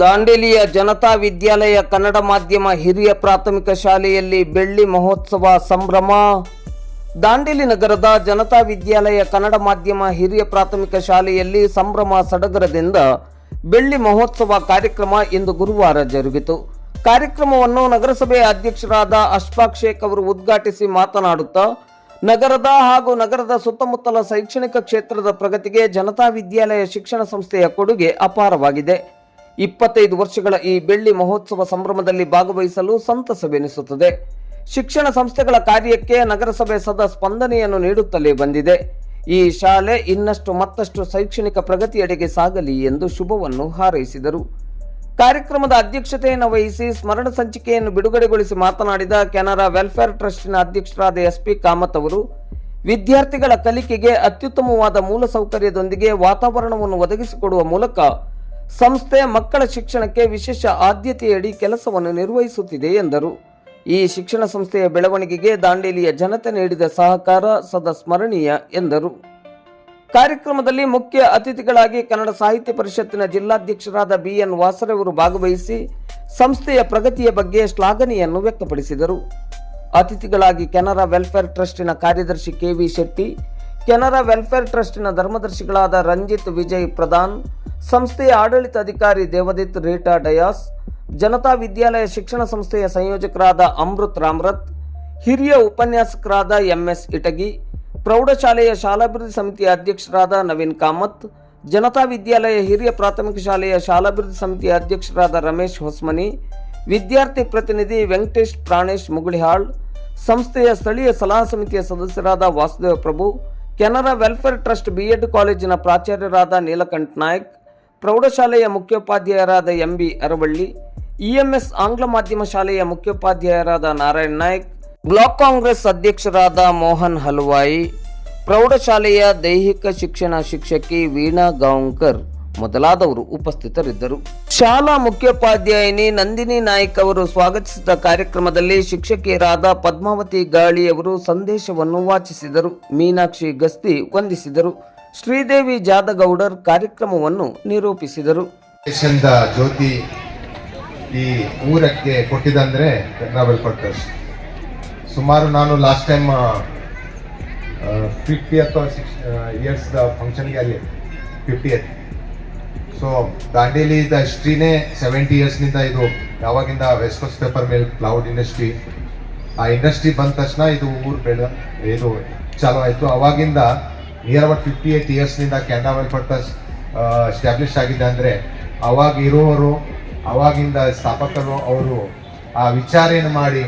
ದಾಂಡೇಲಿಯ ಜನತಾ ವಿದ್ಯಾಲಯ ಕನ್ನಡ ಮಾಧ್ಯಮ ಹಿರಿಯ ಪ್ರಾಥಮಿಕ ಶಾಲೆಯಲ್ಲಿ ಬೆಳ್ಳಿ ಮಹೋತ್ಸವ ಸಂಭ್ರಮ. ದಾಂಡೇಲಿ ನಗರದ ಜನತಾ ವಿದ್ಯಾಲಯ ಕನ್ನಡ ಮಾಧ್ಯಮ ಹಿರಿಯ ಪ್ರಾಥಮಿಕ ಶಾಲೆಯಲ್ಲಿ ಸಂಭ್ರಮ ಸಡಗರದಿಂದ ಬೆಳ್ಳಿ ಮಹೋತ್ಸವ ಕಾರ್ಯಕ್ರಮ ಇಂದು ಗುರುವಾರ ಜರುಗಿತು. ಕಾರ್ಯಕ್ರಮವನ್ನು ನಗರಸಭೆ ಅಧ್ಯಕ್ಷರಾದ ಅಶ್ಫಾಕ್ ಶೇಖ್ ಅವರು ಉದ್ಘಾಟಿಸಿ ಮಾತನಾಡುತ್ತಾ, ನಗರದ ಹಾಗೂ ನಗರದ ಸುತ್ತಮುತ್ತಲ ಶೈಕ್ಷಣಿಕ ಕ್ಷೇತ್ರದ ಪ್ರಗತಿಗೆ ಜನತಾ ವಿದ್ಯಾಲಯ ಶಿಕ್ಷಣ ಸಂಸ್ಥೆಯ ಕೊಡುಗೆ ಅಪಾರವಾಗಿದೆ. ಇಪ್ಪತ್ತೈದು ವರ್ಷಗಳ ಈ ಬೆಳ್ಳಿ ಮಹೋತ್ಸವ ಸಂಭ್ರಮದಲ್ಲಿ ಭಾಗವಹಿಸಲು ಸಂತಸವೆನಿಸುತ್ತದೆ. ಶಿಕ್ಷಣ ಸಂಸ್ಥೆಗಳ ಕಾರ್ಯಕ್ಕೆ ನಗರಸಭೆ ಸದಾ ಸ್ಪಂದನೆಯನ್ನು ನೀಡುತ್ತಲೇ ಬಂದಿದೆ. ಈ ಶಾಲೆ ಇನ್ನಷ್ಟು ಮತ್ತಷ್ಟು ಶೈಕ್ಷಣಿಕ ಪ್ರಗತಿಯೆಡೆಗೆ ಸಾಗಲಿ ಎಂದು ಶುಭವನ್ನು ಹಾರೈಸಿದರು. ಕಾರ್ಯಕ್ರಮದ ಅಧ್ಯಕ್ಷತೆಯನ್ನು ವಹಿಸಿ ಸ್ಮರಣ ಸಂಚಿಕೆಯನ್ನು ಬಿಡುಗಡೆಗೊಳಿಸಿ ಮಾತನಾಡಿದ ಕೆನರಾ ವೆಲ್ಫೇರ್ ಟ್ರಸ್ಟ್ನ ಅಧ್ಯಕ್ಷರಾದ ಎಸ್ಪಿ ಕಾಮತ್ ಅವರು, ವಿದ್ಯಾರ್ಥಿಗಳ ಕಲಿಕೆಗೆ ಅತ್ಯುತ್ತಮವಾದ ಮೂಲಸೌಕರ್ಯದೊಂದಿಗೆ ವಾತಾವರಣವನ್ನು ಒದಗಿಸಿಕೊಡುವ ಮೂಲಕ ಸಂಸ್ಥೆ ಮಕ್ಕಳ ಶಿಕ್ಷಣಕ್ಕೆ ವಿಶೇಷ ಆದ್ಯತೆಯಡಿ ಕೆಲಸವನ್ನು ನಿರ್ವಹಿಸುತ್ತಿದೆ ಎಂದರು. ಈ ಶಿಕ್ಷಣ ಸಂಸ್ಥೆಯ ಬೆಳವಣಿಗೆಗೆ ದಾಂಡೇಲಿಯ ಜನತೆ ನೀಡಿದ ಸಹಕಾರ ಸದಾ ಸ್ಮರಣೀಯ ಎಂದರು. ಕಾರ್ಯಕ್ರಮದಲ್ಲಿ ಮುಖ್ಯ ಅತಿಥಿಗಳಾಗಿ ಕನ್ನಡ ಸಾಹಿತ್ಯ ಪರಿಷತ್ತಿನ ಜಿಲ್ಲಾಧ್ಯಕ್ಷರಾದ ಬಿಎನ್ ವಾಸರೆ ಅವರು ಭಾಗವಹಿಸಿ ಸಂಸ್ಥೆಯ ಪ್ರಗತಿಯ ಬಗ್ಗೆ ಶ್ಲಾಘನೆಯನ್ನು ವ್ಯಕ್ತಪಡಿಸಿದರು. ಅತಿಥಿಗಳಾಗಿ ಕೆನರಾ ವೆಲ್ಫೇರ್ ಟ್ರಸ್ಟಿನ ಕಾರ್ಯದರ್ಶಿ ಕೆವಿ ಶೆಟ್ಟಿ, ಕೆನರಾ ವೆಲ್ಫೇರ್ ಟ್ರಸ್ಟಿನ ಧರ್ಮದರ್ಶಿಗಳಾದ ರಂಜಿತ್ ವಿಜಯ್ ಪ್ರಧಾನ್ ಸಂಸ್ಥೆಯ ಆಡಳಿತ ಅಧಿಕಾರಿ ದೇವದತ್ ರೇಟಾ ಡಯಾಸ್, ಜನತಾ ವಿದ್ಯಾಲಯ ಶಿಕ್ಷಣ ಸಂಸ್ಥೆಯ ಸಂಯೋಜಕರಾದ ಅಮೃತ್ ರಾಮ್ರತ್, ಹಿರಿಯ ಉಪನ್ಯಾಸಕರಾದ ಎಂಎಸ್ ಇಟಗಿ, ಪ್ರೌಢಶಾಲೆಯ ಶಾಲಾಭಿವೃದ್ಧಿ ಸಮಿತಿಯ ಅಧ್ಯಕ್ಷರಾದ ನವೀನ್ ಕಾಮತ್, ಜನತಾ ವಿದ್ಯಾಲಯ ಹಿರಿಯ ಪ್ರಾಥಮಿಕ ಶಾಲೆಯ ಶಾಲಾಭಿವೃದ್ಧಿ ಸಮಿತಿಯ ಅಧ್ಯಕ್ಷರಾದ ರಮೇಶ್ ಹೊಸ್ಮನಿ, ವಿದ್ಯಾರ್ಥಿ ಪ್ರತಿನಿಧಿ ವೆಂಕಟೇಶ್ ಪ್ರಾಣೇಶ್ ಮುಗುಳಿಹಾಳ್, ಸಂಸ್ಥೆಯ ಸ್ಥಳೀಯ ಸಲಹಾ ಸಮಿತಿಯ ಸದಸ್ಯರಾದ Vasudeva Prabhu, Canara welfare trust BEd ಕಾಲೇಜಿನ ಪ್ರಾಚಾರ್ಯರಾದ ನೀಲಕಂಠ ನಾಯಕ್ ಪ್ರೌಢಶಾಲೆಯ ಮುಖ್ಯೋಪಾಧ್ಯಾಯರಾದ ಎಂಬಿ ಅರವಳ್ಳಿ, ಇಎಂಎಸ್ ಆಂಗ್ಲ ಮಾಧ್ಯಮ ಶಾಲೆಯ ಮುಖ್ಯೋಪಾಧ್ಯಾಯರಾದ ನಾರಾಯಣ್ ನಾಯ್ಕ್, ಬ್ಲಾಕ್ ಕಾಂಗ್ರೆಸ್ ಅಧ್ಯಕ್ಷರಾದ ಮೋಹನ್ ಹಲ್ವಾಯಿ, ಪ್ರೌಢಶಾಲೆಯ ದೈಹಿಕ ಶಿಕ್ಷಣ ಶಿಕ್ಷಕಿ ವೀಣಾ ಗಾಂವ್ಕರ್ ಮೊದಲಾದವರು ಉಪಸ್ಥಿತರಿದ್ದರು. ಶಾಲಾ ಮುಖ್ಯೋಪಾಧ್ಯಾಯಿನಿ ನಂದಿನಿ ನಾಯ್ಕ್ ಅವರು ಸ್ವಾಗತಿಸಿದ ಕಾರ್ಯಕ್ರಮದಲ್ಲಿ ಶಿಕ್ಷಕಿಯರಾದ ಪದ್ಮಾವತಿ ಗಾಳಿ ಅವರು ಸಂದೇಶವನ್ನು ವಾಚಿಸಿದರು. ಮೀನಾಕ್ಷಿ ಗಸ್ತಿ ವಂದಿಸಿದರು. ಶ್ರೀದೇವಿ ಜಾದಗೌಡರ್ ಕಾರ್ಯಕ್ರಮವನ್ನು ನಿರೂಪಿಸಿದರು. ಜ್ಯೋತಿ ಈ ಊರಕ್ಕೆ ಕೊಟ್ಟಿದಂದ್ರೆ ಟ್ರಾವೆಲ್ ಕೊಟ್ಟರ್ಸ್ ಸುಮಾರು ನಾನು ಲಾಸ್ಟ್ ಟೈಮ್ ಫಿಫ್ಟಿ ಅಥವಾ ಸಿಕ್ಸ್ ಇಯರ್ಸ್ ಫಂಕ್ಷನ್ಗೆ ಅಲ್ಲಿ ಫಿಫ್ಟಿ ಸೊ ದಾಂಡೇಲಿ ದ ಹಿಸ್ಟ್ರಿನೇ ಸೆವೆಂಟಿ ಇಯರ್ಸ್ನಿಂದ ಇದು ಯಾವಾಗಿಂದ west coast paper mill cloud industry ಆ ಇಂಡಸ್ಟ್ರಿ ಬಂದ ತಕ್ಷಣ ಇದು ಊರು ಬೆಳ ಇದು ಚಾಲು ಆಯಿತು. ಅವಾಗಿಂದ ನಿಯರ್ ಅಬೌಟ್ ಫಿಫ್ಟಿ ಏಯ್ಟ್ ಇಯರ್ಸ್ನಿಂದ ಕೆನರಾ ವೆಲ್ಫೇರ್ ಟ್ರಸ್ಟ್ ಆಗಿದೆ ಅಂದರೆ, ಅವಾಗ ಇರುವವರು, ಅವಾಗಿಂದ ಸ್ಥಾಪಕರು, ಅವರು ಆ ವಿಚಾರ ಏನು ಮಾಡಿ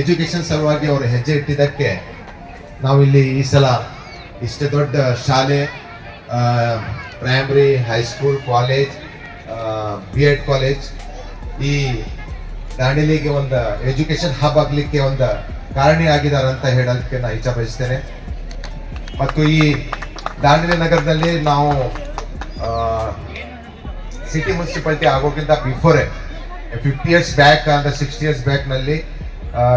ಎಜುಕೇಷನ್ ಸಲುವಾಗಿ ಅವರು ಹೆಜ್ಜೆ ಇಟ್ಟಿದ್ದಕ್ಕೆ ನಾವಿಲ್ಲಿ ಈ ಸಲ ಇಷ್ಟು ದೊಡ್ಡ ಶಾಲೆ primary high school college B Ed college ಈ ದಾಂಡೇಲಿಗೆ ಒಂದು ಎಜುಕೇಷನ್ ಹಬ್ ಆಗಲಿಕ್ಕೆ ಒಂದು ಕಾರಣ ಆಗಿದ್ದಾರೆ ಅಂತ ಹೇಳೋದಕ್ಕೆ ನಾನು ಇಚ್ಛೆ ಬಯಸ್ತೇನೆ ಮತ್ತು ಈ ದಾಂಡೇಲಿ ನಗರದಲ್ಲಿ ನಾವು ಸಿಟಿ ಮುನ್ಸಿಪಾಲಿಟಿ ಆಗೋಕ್ಕಿಂತ ಬಿಫೋರೆ ಫಿಫ್ಟಿ ಇಯರ್ಸ್ ಬ್ಯಾಕ್ ಅಂದರೆ ಸಿಕ್ಸ್ಟಿ ಇಯರ್ಸ್ ಬ್ಯಾಕ್ನಲ್ಲಿ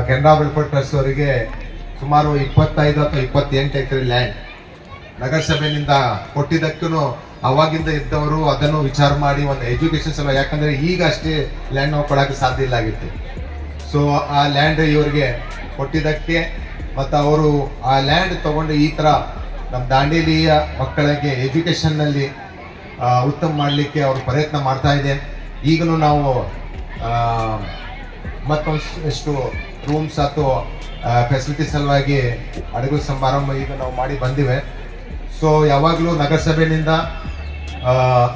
ಕೆನರಾ ವೆಲ್ಫೇರ್ ಟ್ರಸ್ಟ್ ಅವರಿಗೆ ಸುಮಾರು ಇಪ್ಪತ್ತೈದು ಅಥವಾ ಇಪ್ಪತ್ತೆಂಟು ಎಕರೆ ಲ್ಯಾಂಡ್ ನಗರಸಭೆಯಿಂದ ಕೊಟ್ಟಿದ್ದಕ್ಕೂ ಅವಾಗಿಂದ ಇದ್ದವರು ಅದನ್ನು ವಿಚಾರ ಮಾಡಿ ಒಂದು ಎಜುಕೇಷನ್ ಸಲ, ಯಾಕಂದರೆ ಈಗ ಅಷ್ಟೇ ಲ್ಯಾಂಡ್ ನಾವು ಕೊಡೋಕ್ಕೆ ಸಾಧ್ಯ ಇಲ್ಲ ಆಗಿತ್ತು. ಸೊ ಆ ಲ್ಯಾಂಡ್ ಇವರಿಗೆ ಕೊಟ್ಟಿದ್ದಕ್ಕೆ ಮತ್ತು ಅವರು ಆ ಲ್ಯಾಂಡ್ ತಗೊಂಡು ಈ ಥರ ನಮ್ಮ ದಾಂಡೇಲಿಯ ಮಕ್ಕಳಿಗೆ ಎಜುಕೇಷನ್ನಲ್ಲಿ ಉತ್ತಮ ಮಾಡಲಿಕ್ಕೆ ಅವರು ಪ್ರಯತ್ನ ಮಾಡ್ತಾ ಇದೆ. ಈಗಲೂ ನಾವು ಮತ್ತೊಂದಷ್ಟು ರೂಮ್ಸ್ ಅಥವಾ ಫೆಸಿಲಿಟಿ ಸಲುವಾಗಿ ಅಡುಗೆ ಸಮಾರಂಭ ಈಗ ನಾವು ಮಾಡಿ ಬಂದಿವೆ. ಸೊ ಯಾವಾಗಲೂ ನಗರಸಭೆಯಿಂದ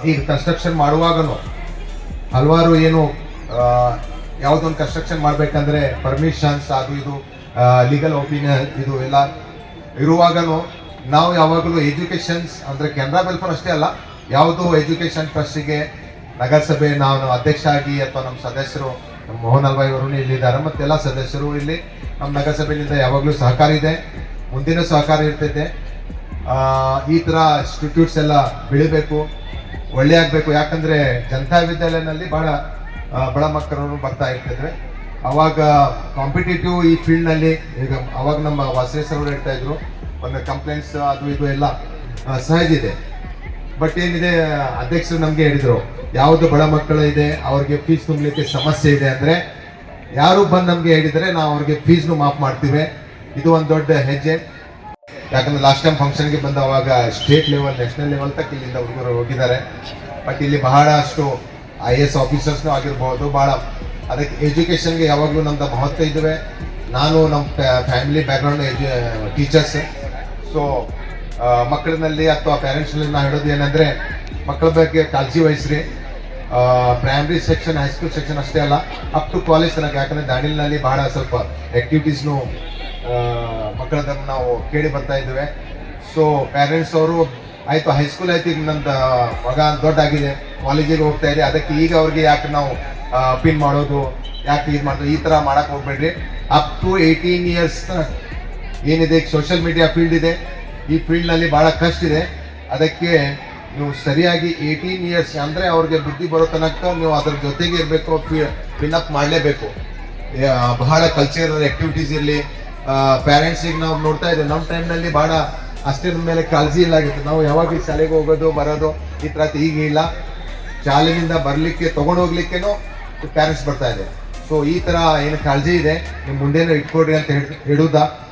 ಈಗ ಕನ್ಸ್ಟ್ರಕ್ಷನ್ ಮಾಡುವಾಗಲೂ ಹಲವಾರು ಏನು ಯಾವುದೊಂದು ಕನ್ಸ್ಟ್ರಕ್ಷನ್ ಮಾಡಬೇಕಂದ್ರೆ ಪರ್ಮಿಷನ್ಸ್ ಅದು ಇದು ಲೀಗಲ್ ಒಪಿನಿಯನ್ ಇದು ಎಲ್ಲ ಇರುವಾಗಲೂ ನಾವು ಯಾವಾಗಲೂ ಎಜುಕೇಷನ್ಸ್ ಅಂದರೆ ಕೆನರಾ ವೆಲ್ಫೇರ್ ಅಷ್ಟೇ ಅಲ್ಲ, ಯಾವುದು ಎಜುಕೇಷನ್ ಟ್ರಸ್ಟಿಗೆ ನಗರಸಭೆ ನಾನು ಅಧ್ಯಕ್ಷ ಆಗಿ ಅಥವಾ ನಮ್ಮ ಸದಸ್ಯರು ನಮ್ಮ ಮೋಹನ್ ಅಲ್ವಾಯಿ ಅವರು ಇಲ್ಲಿದ್ದಾರೆ ಮತ್ತು ಎಲ್ಲ ಸದಸ್ಯರು ಇಲ್ಲಿ ನಮ್ಮ ನಗರಸಭೆಯಿಂದ ಯಾವಾಗಲೂ ಸಹಕಾರ ಇದೆ, ಮುಂದಿನ ಸಹಕಾರ ಇರ್ತೈತೆ. ಈ ಥರ ಇನ್ಸ್ಟಿಟ್ಯೂಟ್ಸ್ ಎಲ್ಲ ಬೆಳಿಬೇಕು, ಒಳ್ಳೆ ಆಗಬೇಕು, ಯಾಕಂದರೆ ಜನತಾ ವಿದ್ಯಾಲಯನಲ್ಲಿ ಭಾಳ ಬಡ ಮಕ್ಕಳು ಬರ್ತಾ ಇರ್ತಿದ್ರೆ ಅವಾಗ ಕಾಂಪಿಟೇಟಿವ್ ಈ ಫೀಲ್ಡ್ನಲ್ಲಿ ಈಗ ಅವಾಗ ನಮ್ಮ ವಾಸೇಶ್ವರ ಹೇಳ್ತಾ ಇದ್ರು, ಒಂದು ಕಂಪ್ಲೇಂಟ್ಸ್ ಅದು ಇದು ಎಲ್ಲ ಸಹಜ ಇದೆ. ಬಟ್ ಏನಿದೆ, ಅಧ್ಯಕ್ಷರು ನಮಗೆ ಹೇಳಿದ್ರು, ಯಾವ್ದು ಬಡ ಮಕ್ಕಳು ಇದೆ, ಅವ್ರಿಗೆ ಫೀಸ್ ತುಂಬಲಿಕ್ಕೆ ಸಮಸ್ಯೆ ಇದೆ ಅಂದ್ರೆ, ಯಾರು ಬಂದು ನಮಗೆ ಹೇಳಿದ್ರೆ ನಾವು ಅವ್ರಿಗೆ ಫೀಸ್ನು ಮಾಫ್ ಮಾಡ್ತೀವಿ. ಇದು ಒಂದು ದೊಡ್ಡ ಹೆಜ್ಜೆ. ಯಾಕಂದ್ರೆ ಲಾಸ್ಟ್ ಟೈಮ್ ಫಂಕ್ಷನ್ಗೆ ಬಂದವಾಗ ಸ್ಟೇಟ್ ಲೆವೆಲ್ ನ್ಯಾಷನಲ್ ಲೆವೆಲ್ ತಕ್ಕ ಇಲ್ಲಿಂದ ಹುಡುಗರು ಹೋಗಿದ್ದಾರೆ. ಬಟ್ ಇಲ್ಲಿ ಬಹಳಷ್ಟು ಐ ಎಸ್ ಆಫೀಸರ್ಸ್ನು ಆಗಿರ್ಬೋದು, ಬಹಳ ಅದಕ್ಕೆ ಎಜುಕೇಷನ್ಗೆ ಯಾವಾಗಲೂ ನಮ್ಮದು ಮಹತ್ವ ಇದ್ದಾವೆ ನಾನು ನಮ್ಮ ಫ್ಯಾಮಿಲಿ ಬ್ಯಾಕ್ಗ್ರೌಂಡ್ ಎಜು, ಟೀಚರ್ಸ್. ಸೊ ಮಕ್ಕಳಿನಲ್ಲಿ ಅಥವಾ ಪೇರೆಂಟ್ಸ್ನಲ್ಲಿ ನಾನು ಹೇಳೋದು ಏನಂದರೆ, ಮಕ್ಕಳ ಬಗ್ಗೆ ಕಾಳಜಿ ವಹಿಸ್ರಿ. Primary section high school section ಅಷ್ಟೇ ಅಲ್ಲ ಅಪ್ ಟು ಕಾಲೇಜ್ ತನಕ. ಯಾಕಂದರೆ ದಾಂಡಿಲಿನಲ್ಲಿ ಬಹಳ ಸ್ವಲ್ಪ ಆ್ಯಕ್ಟಿವಿಟೀಸ್ನು ಮಕ್ಕಳದನ್ನು ನಾವು ಕೇಳಿ ಬರ್ತಾ ಇದ್ದೇವೆ. ಸೊ ಪೇರೆಂಟ್ಸ್ ಅವರು, ಆಯಿತು ಹೈಸ್ಕೂಲ್ ಆಯ್ತು, ಈಗ ನಂದು ಮಗ ದೊಡ್ಡ ಆಗಿದೆ ಕಾಲೇಜಿಗೆ ಹೋಗ್ತಾ ಇದೆ ಅದಕ್ಕೆ ಈಗ ಅವ್ರಿಗೆ ಯಾಕೆ ನಾವು ಪಿನ್ ಮಾಡೋದು, ಯಾಕೆ ಇದು ಮಾಡೋದು ಈ ಥರ ಮಾಡೋಕ್ಕೆ ಹೋಗ್ಬೇಡ್ರಿ. ಅಪ್ ಟು ಏಯ್ಟೀನ್ ಇಯರ್ಸ್ ಏನಿದೆ ಸೋಷಿಯಲ್ ಮೀಡಿಯಾ ಫೀಲ್ಡ್ ಇದೆ. ಈ ಫೀಲ್ಡ್ನಲ್ಲಿ ಭಾಳ ಕಷ್ಟ ಇದೆ. ಅದಕ್ಕೆ ನೀವು ಸರಿಯಾಗಿ ಏಯ್ಟೀನ್ ಇಯರ್ಸ್ ಅಂದರೆ ಅವ್ರಿಗೆ ಬುದ್ಧಿ ಬರೋ ತನಕ ನೀವು ಅದ್ರ ಜೊತೆಗೆ ಇರಬೇಕು ಪಿನ್ ಅಪ್ ಮಾಡಲೇಬೇಕು. ಬಹಳ ಕಲ್ಚರಲ್ ಆ್ಯಕ್ಟಿವಿಟೀಸ್ ಇರಲಿ. ಪ್ಯಾರೆಂಟ್ಸಿಗೆ ನಾವು ನೋಡ್ತಾ ಇದ್ದೀವಿ ನಮ್ಮ ಟೈಮ್ನಲ್ಲಿ ಭಾಳ ಅಷ್ಟರ ಮೇಲೆ ಕಾಳಜಿ ಇಲ್ಲ ಆಗಿತ್ತು ನಾವು ಯಾವಾಗ ಶಾಲೆಗೆ ಹೋಗೋದು, ಬರೋದು, ಈ ಥರ ಈಗ ಇಲ್ಲ. ಶಾಲೆಯಿಂದ ಬರಲಿಕ್ಕೆ ತೊಗೊಂಡು ಹೋಗ್ಲಿಕ್ಕೇನು ಪ್ಯಾರೆಂಟ್ಸ್ ಬರ್ತಾ ಇದೆ. ಸೊ ಈ ಥರ ಏನು ಕಾಳಜಿ ಇದೆ. ನಿಮ್ಮ ಮುಂದೆನೂ ಇಟ್ಕೊಡ್ರಿ ಅಂತ ಹೇಳಿ ಹೇಳುದಾ?